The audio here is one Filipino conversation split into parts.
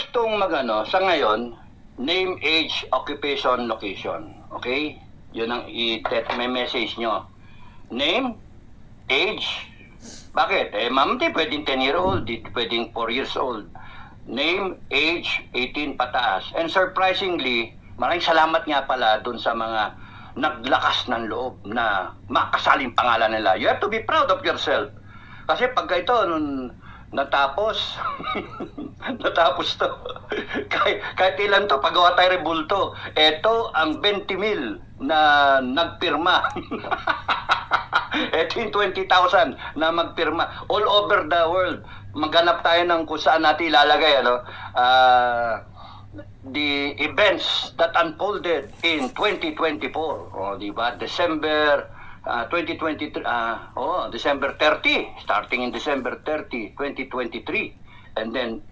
gustong magano sa ngayon, name, age, occupation, location. Okay? Yun ang i-tet may message nyo. Name, age, bakit? Eh, ma'am, di pwedeng 10 year old, di pwedeng 4 years old. Name, age, 18 pataas. And surprisingly, maraming salamat nga pala dun sa mga naglakas ng loob na makasaling pangalan nila. You have to be proud of yourself. Kasi pagka ito, nung natapos, natapos to. kahit, kahit ilan to, pagawa tayo rebulto. Ito ang 20 mil na nagpirma. Ito yung 20,000 na magpirma. All over the world. Maghanap tayo ng kung saan natin ilalagay. Ano? Ah, the events that unfolded in 2024. O, di ba? December ah, 2023. ah, oh, December 30. Starting in December 30, 2023. And then,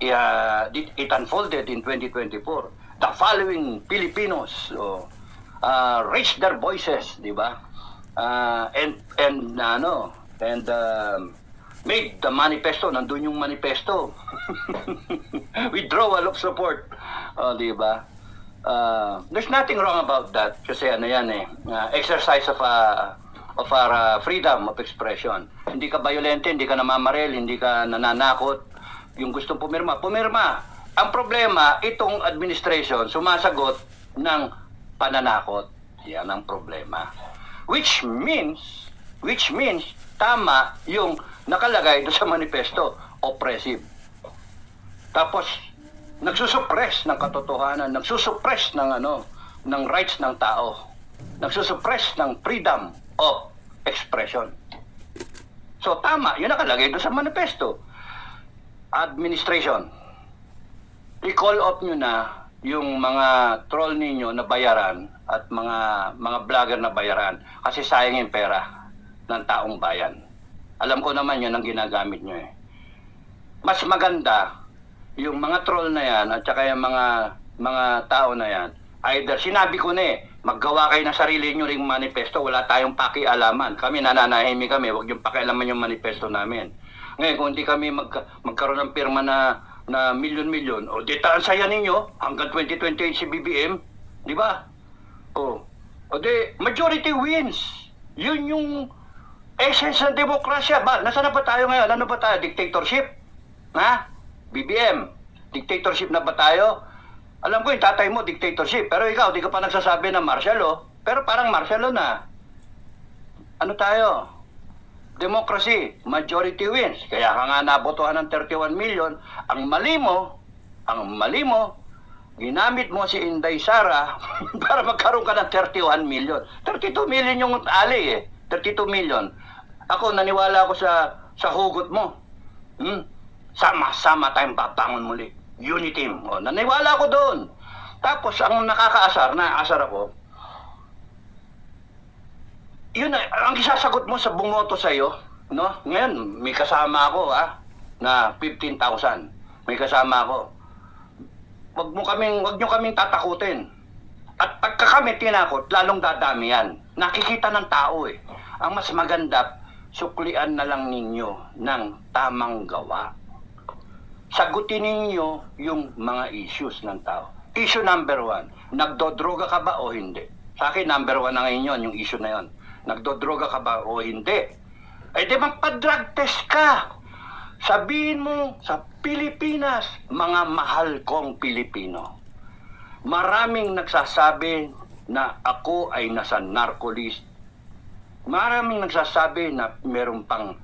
yeah, it, unfolded in 2024. The following Filipinos oh, uh, raised their voices, di ba? Uh, and and ano, and um, made the manifesto, nandun yung manifesto. Withdrawal of support. Oh, di ba? Uh, there's nothing wrong about that kasi ano yan eh, uh, exercise of uh, of our uh, freedom of expression. Hindi ka violente, hindi ka namamaril, hindi ka nananakot. Yung gustong pumirma, pumirma. Ang problema, itong administration sumasagot ng pananakot. Yan ang problema. Which means, which means, tama yung nakalagay doon sa manifesto, oppressive. Tapos, nagsusuppress ng katotohanan, nagsusuppress ng ano, ng rights ng tao. Nagsusuppress ng freedom of expression. So tama, yun nakalagay doon sa manifesto. Administration, i-call off nyo na yung mga troll ninyo na bayaran at mga mga vlogger na bayaran kasi sayang yung pera ng taong bayan. Alam ko naman yun ang ginagamit nyo eh. Mas maganda yung mga troll na yan at saka yung mga mga tao na yan, either sinabi ko na eh, maggawa kayo ng sarili nyo ring manifesto, wala tayong pakialaman. Kami nananahimik kami, huwag yung pakialaman yung manifesto namin. Ngayon, kung hindi kami mag, magkaroon ng pirma na na milyon-milyon, o di taan saya ninyo hanggang 2028 si BBM, di ba? O, o di, majority wins. Yun yung essence ng demokrasya. Ba, nasaan na ba tayo ngayon? Ano ba tayo? Dictatorship? Ha? BBM, dictatorship na ba tayo? Alam ko yung tatay mo, dictatorship. Pero ikaw, di ka pa nagsasabi ng martial law. Pero parang martial na. Ano tayo? Democracy, majority wins. Kaya ka nga nabotohan ng 31 million. Ang mali mo, ang mali mo, ginamit mo si Inday Sara para magkaroon ka ng 31 million. 32 million yung ali eh. 32 million. Ako, naniwala ako sa sa hugot mo. Hmm? Sama-sama tayong babangon muli. Unity. O, naniwala ako doon. Tapos, ang nakakaasar, naasar ako, yun ang isasagot mo sa bumoto sa'yo, no? Ngayon, may kasama ako, ha? Na 15,000. May kasama ako. Wag mo kaming, wag nyo kaming tatakutin. At pagka kami tinakot, lalong dadami yan. Nakikita ng tao eh. Ang mas maganda, suklian na lang ninyo ng tamang gawa. Sagutin ninyo yung mga issues ng tao. Issue number one, nagdodroga ka ba o hindi? Sa akin, number one na ngayon yun, yung issue na yun. Nagdodroga ka ba o hindi? Eh di magpa-drug test ka. Sabihin mo sa Pilipinas, mga mahal kong Pilipino. Maraming nagsasabi na ako ay nasa narcolist. Maraming nagsasabi na meron pang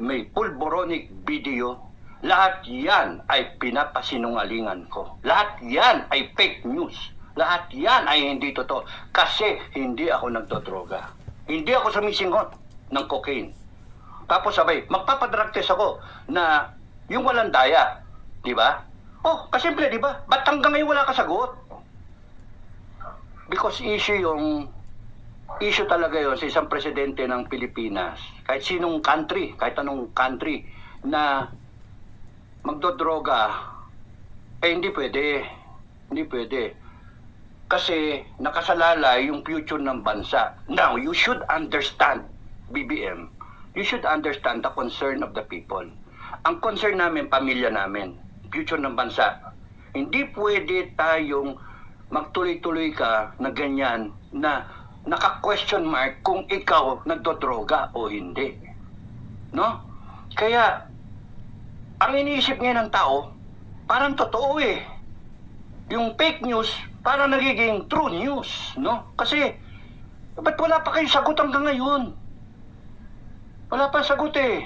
may pulboronic video. Lahat yan ay pinapasinungalingan ko. Lahat yan ay fake news. Lahat yan ay hindi totoo. Kasi hindi ako nagdodroga. Hindi ako sumisingot ng cocaine. Tapos sabay, magpapadrug test ako na yung walang daya. Di ba? Oh, kasimple, di ba? Ba't hanggang ngayon wala kasagot? Because issue yung issue talaga yon sa isang presidente ng Pilipinas, kahit sinong country, kahit anong country na magdodroga, eh hindi pwede. Hindi pwede. Kasi nakasalalay yung future ng bansa. Now, you should understand, BBM, you should understand the concern of the people. Ang concern namin, pamilya namin. future ng bansa. Hindi pwede tayong magtuloy-tuloy ka na ganyan na naka-question mark kung ikaw nagdodroga o hindi. No? Kaya, ang iniisip ngayon ng tao, parang totoo eh. Yung fake news, parang nagiging true news, no? Kasi, ba't wala pa kayong sagot hanggang ngayon? Wala pa sagot eh.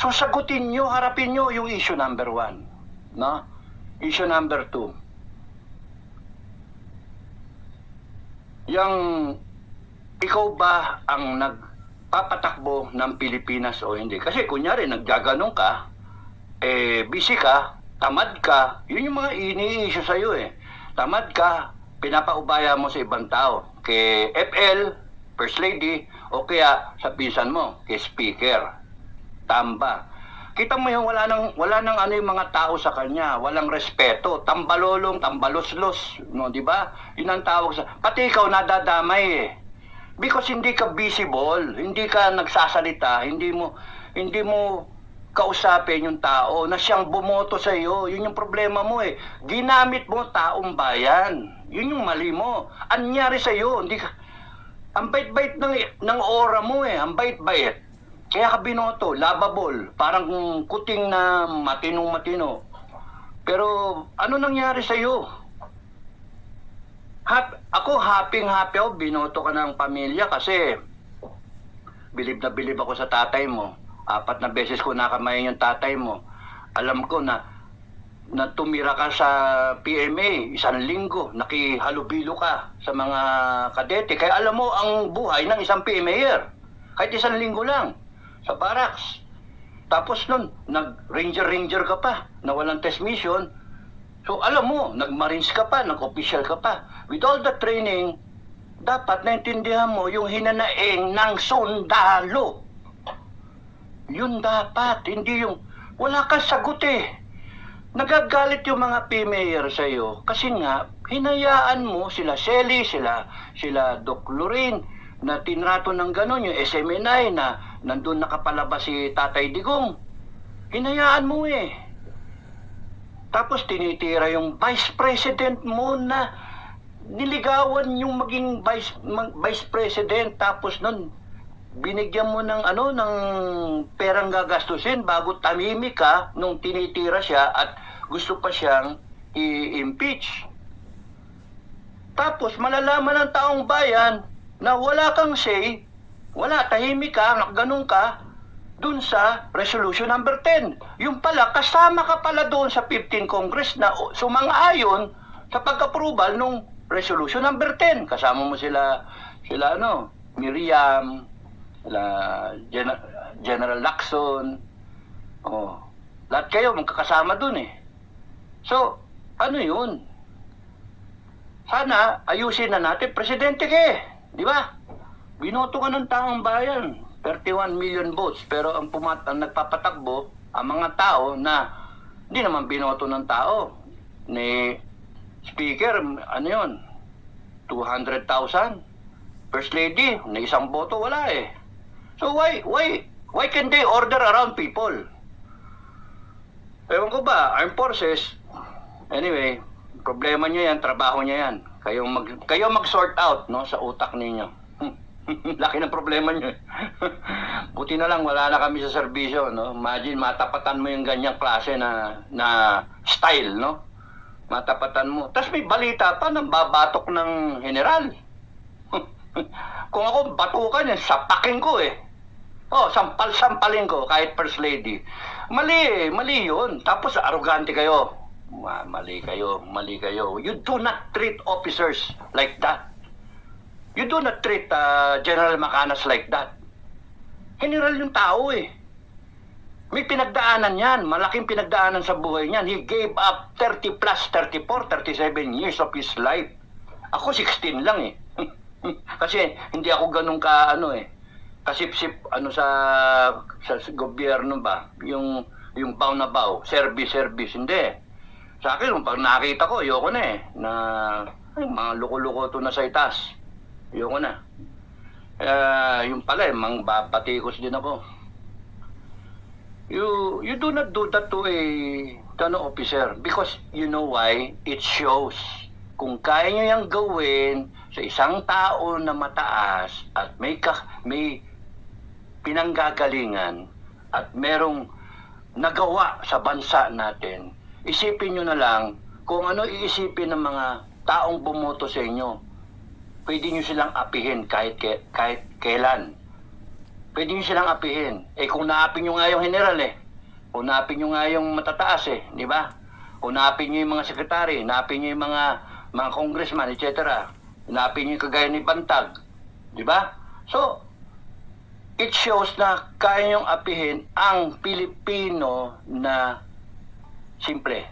So, sagutin nyo, harapin nyo yung issue number one, no? Issue number two. Yang, ikaw ba ang nagpapatakbo ng Pilipinas o hindi? Kasi kunyari, naggaganong ka, eh, busy ka, tamad ka, yun yung mga ini-issue sa'yo eh. Tamad ka, pinapaubaya mo sa ibang tao. Kay FL, First Lady, o kaya sa pinsan mo, kay Speaker. Tamba. Kita mo yung wala nang wala nang ano yung mga tao sa kanya, walang respeto, tambalolong, tambaloslos, no, di ba? Yun ang tawag sa pati ikaw nadadamay eh. Because hindi ka visible, hindi ka nagsasalita, hindi mo hindi mo kausapin yung tao na siyang bumoto sa iyo. Yun yung problema mo eh. Ginamit mo taong bayan. Yun yung mali mo. Anyari sa iyo, hindi ka ang bait-bait ng ng aura mo eh, ang bait-bait. Kaya ka binoto, lovable, parang kuting na matinong matino. Pero ano nangyari sa iyo? Hap, ako happy happy ako binoto ka ng pamilya kasi bilib na bilib ako sa tatay mo. Apat na beses ko nakamayan yung tatay mo. Alam ko na na tumira ka sa PMA isang linggo, nakihalubilo ka sa mga kadete. Kaya alam mo ang buhay ng isang PMAer. Kahit isang linggo lang sa barracks. Tapos nun, nag-ranger-ranger ka pa na walang test mission. So alam mo, nag-marines ka pa, nag-official ka pa. With all the training, dapat naintindihan mo yung hinanaing ng sundalo. Yun dapat, hindi yung wala kang sagot eh. Nagagalit yung mga PMAyer sa iyo kasi nga hinayaan mo sila Shelly, sila sila Doc Lorin na tinrato ng ganon yung SMNI na nandun nakapalabas si Tatay Digong. Hinayaan mo eh. Tapos tinitira yung Vice President mo na niligawan yung maging Vice, Vice President tapos nun binigyan mo ng ano ng perang gagastusin bago tamimi ka nung tinitira siya at gusto pa siyang i-impeach. Tapos malalaman ng taong bayan na wala kang say, wala tahimik ka, nakganong ka dun sa resolution number 10. Yung pala kasama ka pala doon sa 15 Congress na sumang-ayon sa pag-approval nung resolution number 10. Kasama mo sila sila ano, Miriam, sila Gen- General Lacson. Oh. Lahat kayo magkakasama dun eh. So, ano yun? Sana ayusin na natin. Presidente ka eh. Di ba? Binoto ka ng taong bayan. 31 million votes. Pero ang, pumat ang nagpapatakbo, ang mga tao na hindi naman binoto ng tao. Ni Speaker, ano yun? 200,000. First Lady, na isang boto, wala eh. So why, why, why can they order around people? Ewan ko ba, armed forces, anyway, problema niya yan, trabaho niya yan. Kayo mag, kayo mag-sort out, no, sa utak ninyo. Laki ng problema niyo. Buti na lang wala na kami sa serbisyo, no. Imagine matapatan mo yung ganyang klase na na style, no. Matapatan mo. Tapos may balita pa ng babatok ng general. Kung ako batukan yan, sapakin ko eh. Oh, sampal-sampalin ko kahit first lady. Mali mali yun. Tapos arrogante kayo. Ma- mali kayo, mali kayo. You do not treat officers like that. You do not treat uh, General Macanas like that. General yung tao eh. May pinagdaanan yan. Malaking pinagdaanan sa buhay niyan. He gave up 30 plus 34, 37 years of his life. Ako 16 lang eh. Kasi hindi ako ganun ka ano eh. Kasip-sip ano sa sa, gobyerno ba? Yung yung baw na baw, service service hindi. Sa akin, pag nakita ko, ayoko na eh. Na ay, mga loko-loko to na sa itas. Ayoko na. Eh, yung pala eh, mang babatikos din ako. You you do not do that to a to ano, officer. Because you know why? It shows. Kung kaya nyo yung gawin sa isang tao na mataas at may, ka, may pinanggagalingan at merong nagawa sa bansa natin, isipin nyo na lang kung ano iisipin ng mga taong bumoto sa inyo. Pwede nyo silang apihin kahit, ke- kahit kailan. Pwede nyo silang apihin. Eh kung naapin nyo nga yung general eh, kung naapin nyo nga yung matataas eh, di ba? Kung naapin nyo yung mga sekretary, naapin nyo yung mga, mga congressman, etc. Naapin nyo yung kagaya ni Bantag, di ba? So, it shows na kaya nyong apihin ang Pilipino na simple,